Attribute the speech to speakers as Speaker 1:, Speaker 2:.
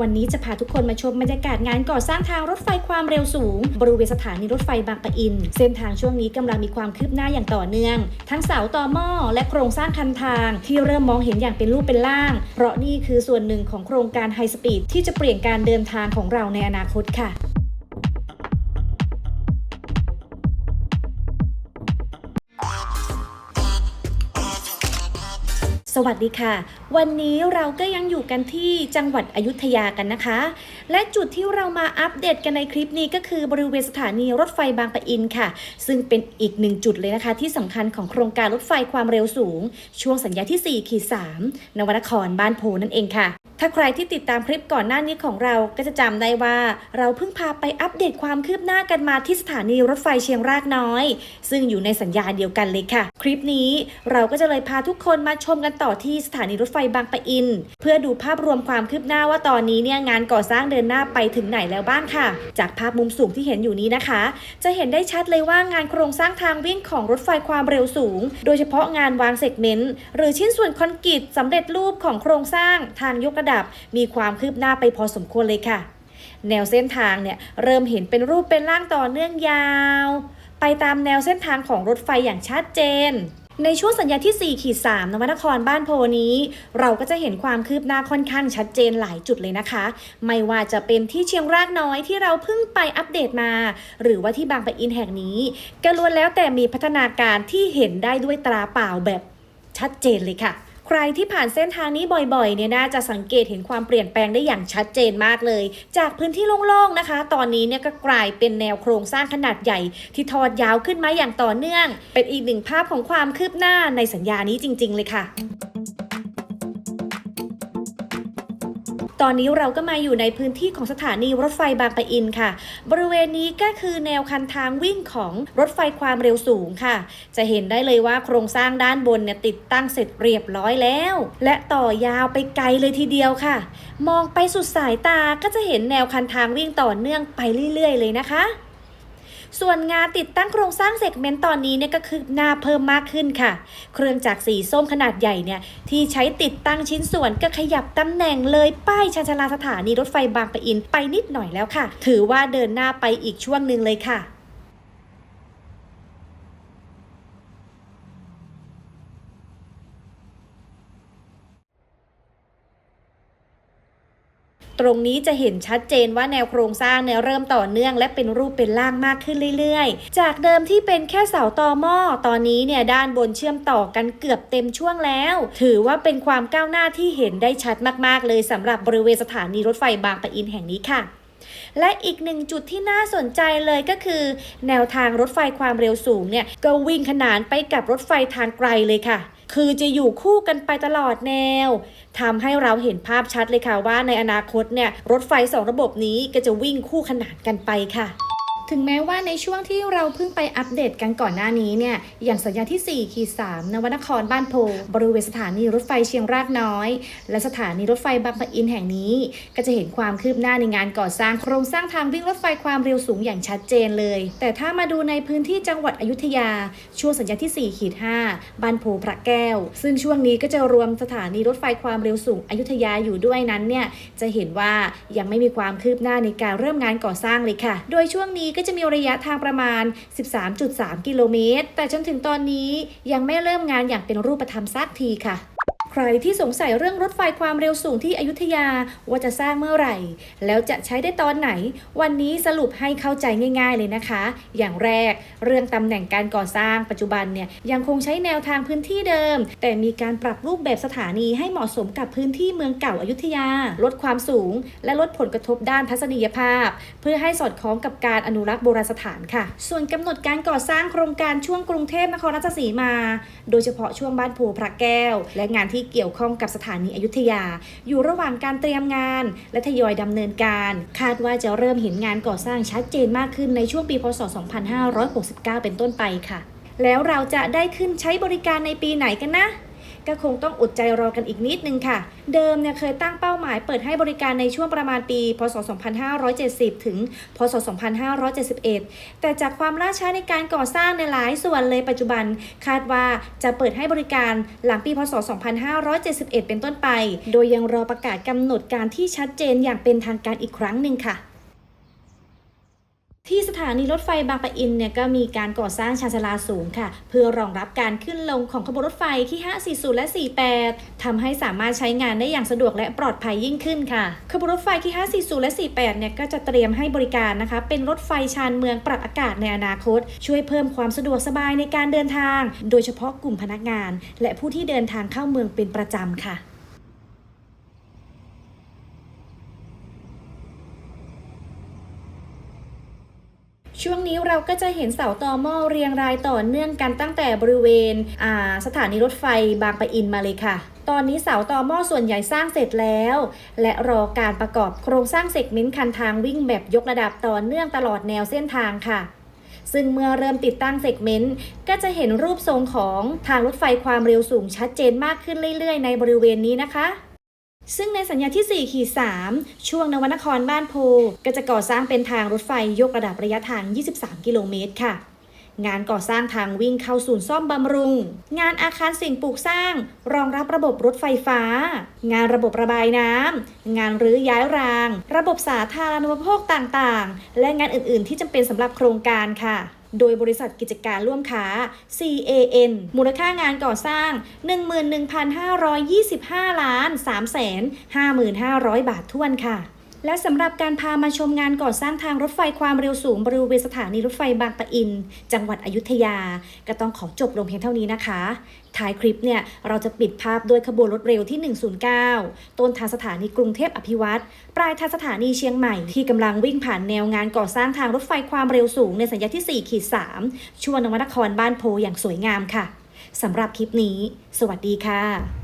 Speaker 1: วันนี้จะพาทุกคนมาชมบรรยากาศงานก่อสร้างทางรถไฟความเร็วสูง บริเวณสถานีรถไฟบางปะอิน เส้นทางช่วงนี้กำลังมีความคืบหน้าอย่างต่อเนื่อง ทั้งเสาต่อหม้อและโครงสร้างคันทาง ที่เริ่มมองเห็นอย่างเป็นรูปเป็นร่าง เพราะนี่คือส่วนหนึ่งของโครงการไฮสปีดที่จะเปลี่ยนการเดินทางของเราในอนาคตค่ะ สวัสดีค่ะ วันนี้เราก็ยังอยู่กันที่จังหวัดอยุธยากันนะคะ และจุดที่เรามาอัปเดตกันในคลิปนี้ก็คือบริเวณสถานีรถไฟบางปะอินค่ะ ซึ่งเป็นอีกหนึ่งจุดเลยนะคะ ที่สำคัญของโครงการรถไฟความเร็วสูง ช่วงสัญญาที่4ขีด3นวนครบ้านโพนั่นเองค่ะ ถ้าใครที่ติดตามคลิปก่อนหน้านี้ของเราก็จะจำได้ว่า เราเพิ่งพาไปอัปเดตความคืบหน้ากันมาที่สถานีรถไฟเชียงรากน้อย ซึ่งอยู่ในสัญญาเดียวกันเลยค่ะ คลิปนี้เราก็จะเลยพาทุกคนมาชมกันต่อที่สถานีรถไฟบางปะอิน เพื่อดูภาพรวมความคืบหน้าว่าตอนนี้เนี่ยงานก่อสร้างเดินหน้าไปถึงไหนแล้วบ้างค่ะ จากภาพมุมสูงที่เห็นอยู่นี้นะคะ จะเห็นได้ชัดเลยว่างานโครงสร้างทางวิ่งของรถไฟความเร็วสูง โดยเฉพาะงานวางเซกเมนต์หรือชิ้นส่วนคอนกรีตสำเร็จรูปของโครงสร้างทางยกระดับมีความคืบหน้าไปพอสมควรเลยค่ะ แนวเส้นทางเนี่ยเริ่มเห็นเป็นรูปเป็นร่างต่อเนื่องยาว ไปตามแนวเส้นทางของรถไฟอย่างชัดเจนในช่วงสัญญาที่4ขีด3นวนครบ้านโพนี้ เราก็จะเห็นความคืบหน้าค่อนข้างชัดเจนหลายจุดเลยนะคะ ไม่ว่าจะเป็นที่เชียงรากน้อยที่เราเพิ่งไปอัปเดตมา หรือว่าที่บางปะอินแห่งนี้ก็ล้วนแล้วแต่มีพัฒนาการที่เห็นได้ด้วยตราเปล่าแบบชัดเจนเลยค่ะ รที่ผ่านเส้นทางนี้บ่อยๆเนี่ยน่าจะสังเกตเห็นความเปลี่ยนแปลงได้อย่างชัดเจนมากเลย จากพื้นที่โล่งๆนะคะ ตอนนี้เนี่ยก็กลายเป็นแนวโครงสร้างขนาดใหญ่ ที่ทอดยาวขึ้นมาอย่างต่อเนื่อง เป็นอีกหนึ่งภาพของความคืบหน้าในสัญญานี้จริง ๆ เลยค่ะ ตอนนี้เราก็มาอยู่ในพื้นที่ของสถานีรถไฟบางปะอินค่ะ บริเวณนี้ก็คือแนวคันทางวิ่งของรถไฟความเร็วสูงค่ะ จะเห็นได้เลยว่าโครงสร้างด้านบนเนี่ยติดตั้งเสร็จเรียบร้อยแล้ว และต่อยาวไปไกลเลยทีเดียวค่ะ มองไปสุดสายตาก็จะเห็นแนวคันทางวิ่งต่อเนื่องไปเรื่อย ๆ เลยนะคะ ส่วนงานติดตั้งโครงสร้างเซกเมนต์ตอนนี้เนี่ยก็คือหน้าเพิ่มมากขึ้นค่ะ เครื่องจักรสีส้มขนาดใหญ่เนี่ยที่ใช้ติดตั้งชิ้นส่วนก็ขยับตำแหน่งเลยป้ายชานชาลาสถานีรถไฟบางปะอินไปนิดหน่อยแล้วค่ะ ถือว่าเดินหน้าไปอีกช่วงหนึ่งเลยค่ะ ตรงนี้จะเห็นชัดเจนว่าแนวโครงสร้างเนี่ยเริ่มต่อเนื่อง และเป็นรูปเป็นร่างมากขึ้นเรื่อย ๆ จากเดิมที่เป็นแค่เสาตอหม้อตอนนี้เนี่ยด้านบนเชื่อมต่อกันเกือบเต็มช่วงแล้ว ถือว่าเป็นความก้าวหน้าที่เห็นได้ชัดมากๆ เลยสำหรับบริเวณสถานีรถไฟบางปะอินแห่งนี้ค่ะและอีกหนึ่งจุดที่น่าสนใจเลยก็คือ แนวทางรถไฟความเร็วสูงเนี่ยก็วิ่งขนานไปกับรถไฟทางไกลเลยค่ะ คือจะอยู่คู่กันไปตลอดแนวทำให้เราเห็นภาพชัดเลยค่ะว่าในอนาคตเนี่ยรถไฟสองระบบนี้ก็จะวิ่งคู่ขนานกันไปค่ะ ถึงแม้ว่าในช่วงที่เราเพิ่งไปอัปเดตกันก่อนหน้านี้เนี่ย อย่างสัญญาที่4ขีด3นวนครบ้านโพ บริเวณสถานีรถไฟเชียงรากน้อย และสถานีรถไฟบางปะอินแห่งนี้ ก็จะเห็นความคืบหน้าในงานก่อสร้างโครงสร้างทางวิ่งรถไฟความเร็วสูงอย่างชัดเจนเลย แต่ถ้ามาดูในพื้นที่จังหวัดอยุธยา ช่วงสัญญาที่4ขีด5บ้านโพพระแก้ว ซึ่งช่วงนี้ก็จะรวมสถานีรถไฟความเร็วสูงอยุธยาอยู่ด้วยนั้นเนี่ยจะเห็นว่ายังไม่มีความคืบหน้าในการเริ่มงานก่อสร้างเลยค่ะ โดยช่วงนี้ก็จะมีระยะทางประมาณ 13.3 กิโลเมตร แต่จนถึงตอนนี้ยังไม่เริ่มงานอย่างเป็นรูปธรรมสักทีค่ะ ใครที่สงสัยเรื่องรถไฟความเร็วสูงที่อยุธยาว่าจะสร้างเมื่อไหร่ แล้วจะใช้ได้ตอนไหน วันนี้สรุปให้เข้าใจง่าย ๆ เลยนะคะ อย่างแรกเรื่องตำแหน่งการก่อสร้างปัจจุบันเนี่ยยังคงใช้แนวทางพื้นที่เดิม แต่มีการปรับรูปแบบสถานีให้เหมาะสมกับพื้นที่เมืองเก่าอายุทยา ลดความสูง และลดผลกระทบด้านทัศนียภาพ เพื่อให้สอดคล้องกับการอนุรักษ์โบราณสถานค่ะ ส่วนกำหนดการก่อสร้างโครงการช่วงกรุงเทพนครราชสีมา โดยเฉพาะช่วงบ้านโพพระแก้ว และงานที่เกี่ยวข้องกับสถานีอยุธยา อยู่ระหว่างการเตรียมงาน และทยอยดำเนินการ คาดว่าจะเริ่มเห็นงานก่อสร้างชัดเจนมากขึ้นในช่วงปีพศ 2569 เป็นต้นไปค่ะ แล้วเราจะได้ขึ้นใช้บริการในปีไหนกันนะ ก็คงต้องอดใจรอกันอีกนิดนึงค่ะ เดิมเนี่ยเคยตั้งเป้าหมายเปิดให้บริการในช่วงประมาณปี พศ 2570 ถึง พศ 2571 แต่จากความล่าช้าในการก่อสร้างในหลายส่วนเลยปัจจุบัน คาดว่าจะเปิดให้บริการหลังปี พศ 2571 เป็นต้นไป โดยยังรอประกาศกำหนดการที่ชัดเจนอย่างเป็นทางการอีกครั้งหนึ่งค่ะ ถานีรถไฟบางปะอินเนี่ยก็มีการก่อสร้างชานชาลาสูงค่ะ เพื่อรองรับการขึ้นลงของขบวนรถไฟที่ 540 และ 48ทำให้สามารถใช้งานได้อย่างสะดวกและปลอดภัยยิ่งขึ้นค่ะขบวนรถไฟที่ 540 และ 48 เนี่ยก็จะเตรียมให้บริการนะคะ เป็นรถไฟชานเมืองปรับอากาศในอนาคต ช่วยเพิ่มความสะดวกสบายในการเดินทาง โดยเฉพาะกลุ่มพนักงาน และผู้ที่เดินทางเข้าเมืองเป็นประจำค่ะ ช่วงนี้เราก็จะเห็นเสาต่อหม้อเรียงรายต่อเนื่องกันตั้งแต่บริเวณสถานีรถไฟบางปะอินมาเลยค่ะตอนนี้เสาต่อหม้อส่วนใหญ่สร้างเสร็จแล้ว และรอการประกอบโครงสร้างเซกเมนต์คันทางวิ่งแบบยกระดับต่อเนื่องตลอดแนวเส้นทางค่ะ ซึ่งเมื่อเริ่มติดตั้งเซกเมนต์ก็จะเห็นรูปทรงของทางรถไฟความเร็วสูงชัดเจนมากขึ้นเรื่อยๆ ในบริเวณนี้นะคะ ซึ่งในสัญญาที่ 4 ขีด 3 ช่วงนวนครบ้านโพ ก็จะก่อสร้างเป็นทางรถไฟยกระดับระยะทาง 23 กิโลเมตรค่ะ งานก่อสร้างทางวิ่งเข้าศูนย์ซ่อมบำรุง งานอาคารสิ่งปลูกสร้าง รองรับระบบรถไฟฟ้า งานระบบระบายน้ำ งานรื้อย้ายราง ระบบสาธารณูปโภคต่างๆ และงานอื่นๆ ที่จำเป็นสำหรับโครงการค่ะ โดยบริษัทกิจการร่วมค้า CAN มูลค่างานก่อสร้าง 11,525 ล้าน 355,500 บาทท้วนค่ะ และสำหรับการพามาชมงานก่อสร้างทางรถไฟความเร็วสูงบริเวณสถานีรถไฟบางปะอิน จังหวัดอยุธยา ก็ต้องขอจบลงเพียงเท่านี้นะคะท้ายคลิปเนี่ยเราจะปิดภาพด้วยขบวนรถเร็วที่ 109 ต้นทางสถานีกรุงเทพอภิวัตรปลายทางสถานีเชียงใหม่ที่กำลังวิ่งผ่านแนวงานก่อสร้างทางรถไฟความเร็วสูงในสัญญาที่ 4 ขีด 3ช่วงนวนครบ้านโพอย่างสวยงามค่ะสำหรับคลิปนี้ สวัสดีค่ะ